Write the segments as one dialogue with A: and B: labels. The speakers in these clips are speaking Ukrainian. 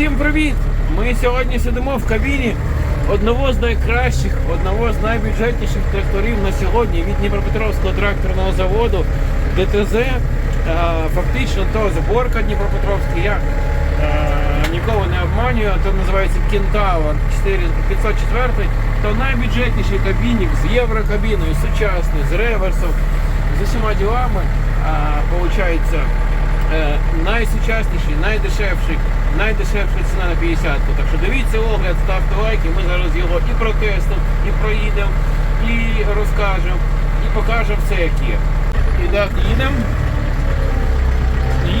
A: Всім привіт! Ми сьогодні сидимо в кабіні одного з найкращих, одного з найбюджетніших тракторів на сьогодні від Дніпропетровського тракторного заводу ДТЗ. Е, Фактично то зборка Дніпропетровська. Я е, нікого не обманюю, то називається Кентавр 504. То найбюджетніший кабінік з єврокабіною, сучасний, з реверсом, з усіма ділами. Получається е, найсучасніший, найдешевший, найдешевша ціна на 50 Так що дивіться огляд, ставте лайки, ми зараз його і протестимо, і проїдемо, і розкажемо, і покажемо все як є. І так, їдемо.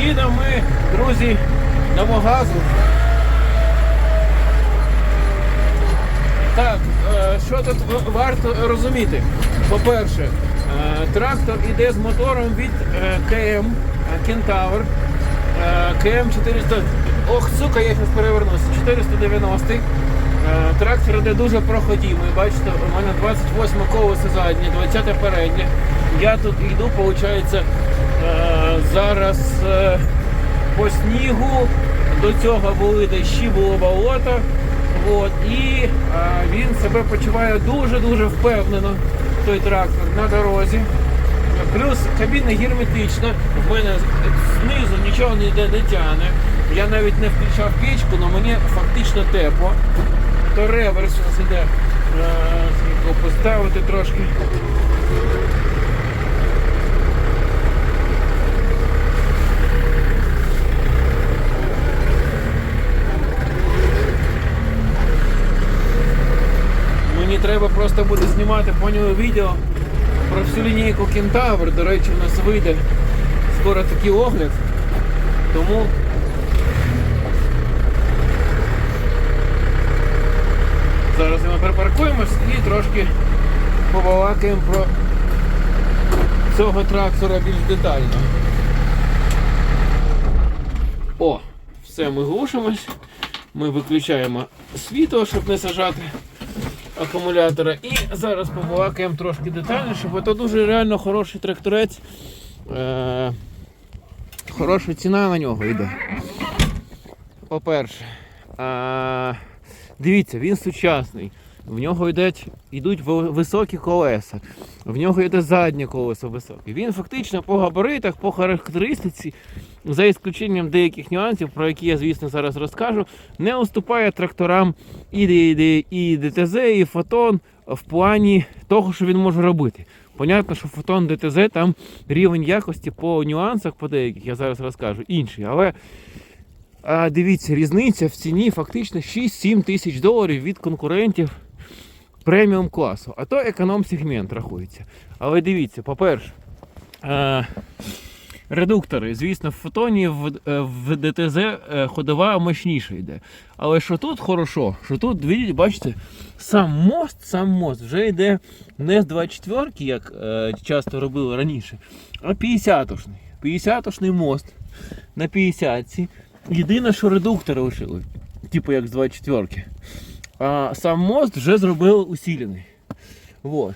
A: Їдемо ми, друзі, Новогазу. Так, е, що тут варто розуміти? По-перше, е, трактор іде з мотором від е, КМ Кентавр. КМ 400. Ох, сука, я зараз перевернувся. 490. Е, Трактор іде дуже проходимий. Бачите, у мене 28 колесо заднє, 20 переднє. Я тут йду, виходить, е, зараз е, по снігу. До цього були дощі, було болото. От, і він себе почуває дуже-дуже впевнено, той трактор на дорозі. Плюс кабіна герметична, в мене знизу нічого ніде не тягне. Я навіть не включав печку, але мені фактично тепло. То реверс у нас іде. Е, поставити трошки. Мені треба просто буде знімати по нього відео про всю лінійку Кентавр. До речі, у нас вийде скоро такий огляд. Тому зараз ми припаркуємось і трошки побалакаємо про цього трактора більш детально. О, все, ми глушимось. Ми виключаємо світло, щоб не сажати акумулятора. І зараз побалакаємо трошки детальніше, бо це дуже реально хороший тракторець. Е- хороша ціна на нього йде. По-перше, е- дивіться, він сучасний. В нього йдуть, йдуть високі колеса, в нього йде заднє колесо високе. Він фактично по габаритах, по характеристиці, за ісключенням деяких нюансів, про які я, звісно, зараз розкажу, не уступає тракторам і, і, і ДТЗ, і Фотон в плані того, що він може робити. Понятно, що Фотон ДТЗ там рівень якості по нюансах, по деяких, я зараз розкажу, інший. Але а, дивіться, різниця в ціні фактично 6-7 тисяч доларів від конкурентів преміум класу. А то економ-сегмент рахується. Але дивіться, по-перше, редуктори, звісно, в фотоні в, е, ДТЗ е, ходова мощніше йде. Але що тут хорошо, що тут, видите, бачите, сам мост, сам мост вже йде не з 24 як е, часто робили раніше, а 50-шний. 50-шний мост на 50-ці. Єдине, що редуктори лишили, типу як з 24 А сам мост вже зробили усилений. Вот.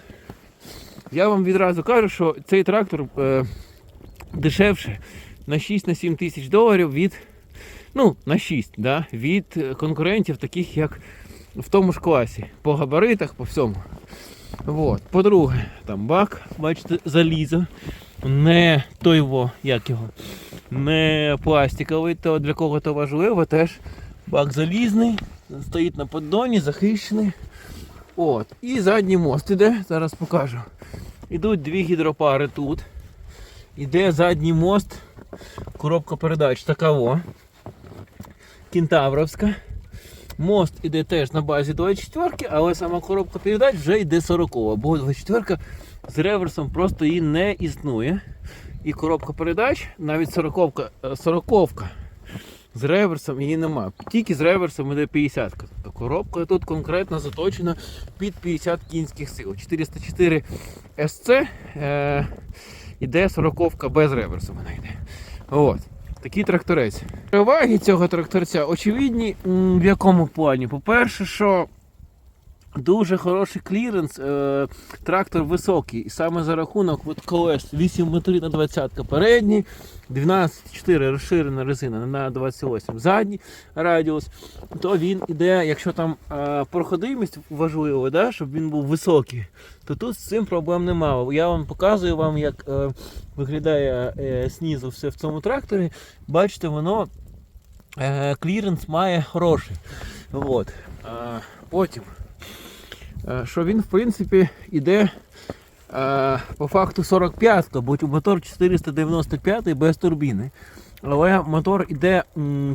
A: Я вам відразу кажу, що цей трактор е, дешевше на 6-7 тисяч доларів від. Ну, на 6, да, від конкурентів, таких як в тому ж класі. По габаритах, по всьому. Вот. По-друге, там бак, бачите, залізо. Не той як його, не пластиковий, то для кого то важливо, теж бак залізний, стоїть на поддоні, захищений. От. І задній мост іде, зараз покажу. Ідуть дві гідропари тут. Іде задній мост, коробка передач такаво. Кентавровська. Мост іде теж на базі 24, але сама коробка передач вже йде 40, бо 24 з реверсом просто її не існує. І коробка передач, навіть 40, 40 з реверсом її нема. Тільки з реверсом йде 50. Тобто коробка тут конкретно заточена під 50 кінських сил. 404 SC е, іде 40 без реверсу. Вона йде. От. Такий тракторець. Переваги цього тракторця очевидні в якому плані? По-перше, що Дуже хороший кліренс, е, трактор високий. І саме за рахунок от колес 8 моторів на 20 передній, 12,4 розширена резина на 28 задній радіус, то він іде, якщо там е, проходимість важливо, да, щоб він був високий, то тут з цим проблем немає. Я вам показую вам, як е, виглядає е, знизу все в цьому тракторі. Бачите, воно е, кліренс має хороший. От. Е, потім. Е, що він в принципі іде е, по факту 45-го, бо мотор 495 без турбіни. Але мотор іде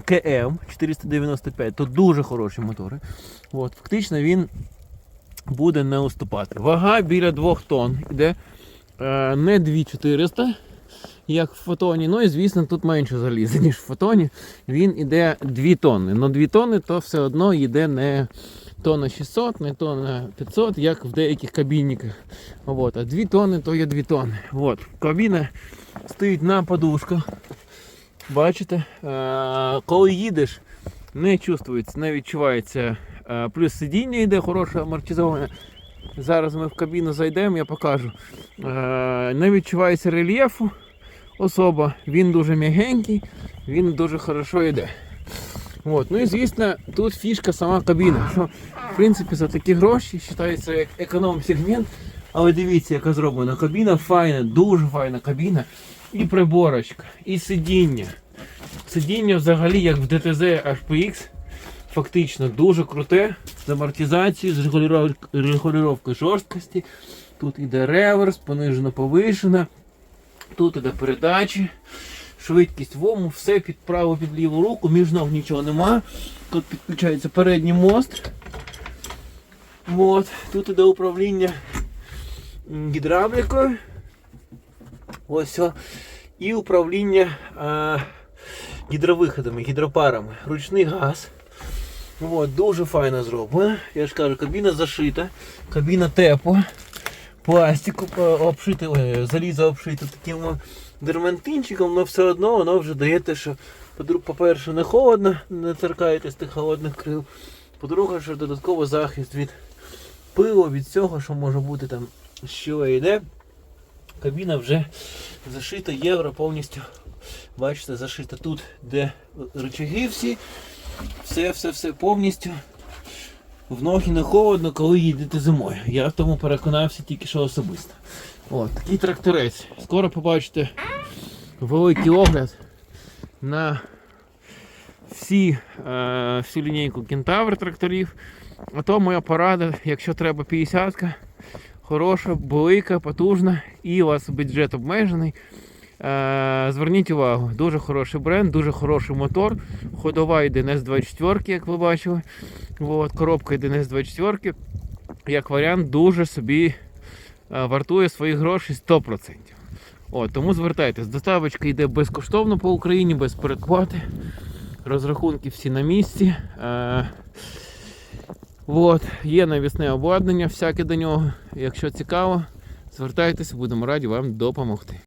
A: КМ 495, то дуже хороші мотори. От, фактично він буде не уступати. Вага біля 2 тонн іде е, не 2400, як в фотоні. Ну і звісно, тут менше заліза, ніж в фотоні. Він іде 2 тонни. Но 2 тонни то все одно йде не тонна 600, не тонна 500, як в деяких кабінниках. От. А 2 тонни то є 2 тонни. От. Кабіна стоїть на подушках. Бачите? Е, коли їдеш, не чувствується, не відчувається. Е, плюс сидіння йде хороше амортизоване. Зараз ми в кабіну зайдемо, я покажу. Е, не відчувається рельєфу особа, він дуже м'ягенький, він дуже хорошо йде. От. Ну і звісно, тут фішка сама кабіна. Що, в принципі, за такі гроші вважається як економ-сегмент. Але дивіться, яка зроблена кабіна, файна, дуже файна кабіна. І приборочка, і сидіння. Сидіння взагалі, як в ДТЗ HPX, фактично дуже круте. З амортизацією, з регулюровкою жорсткості. Тут іде реверс, понижено повишено. Тут іде передачі, швидкість вому, все під праву, під ліву руку, між ног нічого нема. Тут підключається передній мост. От. Тут іде управління гідравлікою. Ось. о. І управління е, гідровиходами, гідропарами. Ручний газ. От, дуже файно зроблено. Я ж кажу, кабіна зашита, кабіна тепла пластику е, обшити, залізо обшите таким дермантинчиком, але все одно воно вже дає те, що по-перше, не холодно, не торкаєтесь тих холодних крил. По-друге, що додатково захист від пилу, від цього, що може бути там що йде. Кабіна вже зашита євро повністю. Бачите, зашита тут, де рычаги всі. Все, все, все повністю. В ноги не холодно, коли їдете зимою. Я в тому переконався тільки що особисто. От, такий тракторець. Скоро побачите великий огляд на всі, е, всю лінійку кентавр тракторів. А то моя порада, якщо треба 50-ка, хороша, велика, потужна і у вас бюджет обмежений. Е, зверніть увагу, дуже хороший бренд, дуже хороший мотор. Ходова йде не з 24, як ви бачили. От, коробка йде не з 24. Як варіант, дуже собі вартує своїх грошей 100%. От, тому звертайтесь, доставочка йде безкоштовно по Україні, без переквати. Розрахунки всі на місці. Е, от, є навісне обладнання всяке до нього. Якщо цікаво, звертайтеся, будемо раді вам допомогти.